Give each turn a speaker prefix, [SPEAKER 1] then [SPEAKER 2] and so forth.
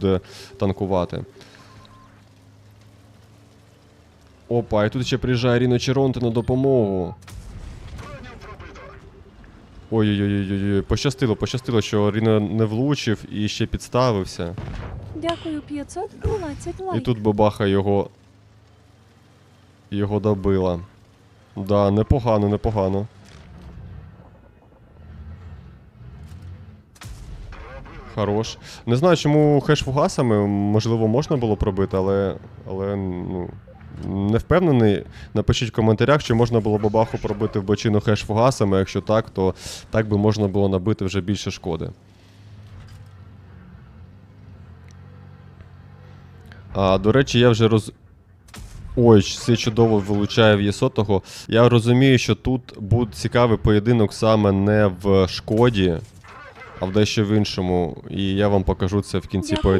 [SPEAKER 1] буде танкувати. Опа, і тут ще приїжджає Ріно Черонти на допомогу. Ой-ой-ой, пощастило, пощастило, що Ріно не влучив і ще підставився.
[SPEAKER 2] Дякую 512
[SPEAKER 1] І тут бабаха його. Його добила. Да, непогано, непогано. Хорош. Не знаю, чому хеш фугасами, можливо, можна було пробити, але. але ну. Не впевнений. Напишіть в коментарях, чи можна було бабаху пробити в бочину хеш фугасами. Якщо так, то так би можна було набити вже більше шкоди. А, до речі, я вже роз. Ой, це чудово вилучає в Єсотого. Я розумію, що тут буде цікавий поєдинок саме не в шкоді, а в дещо в іншому. І я вам покажу це в кінці поєдинку.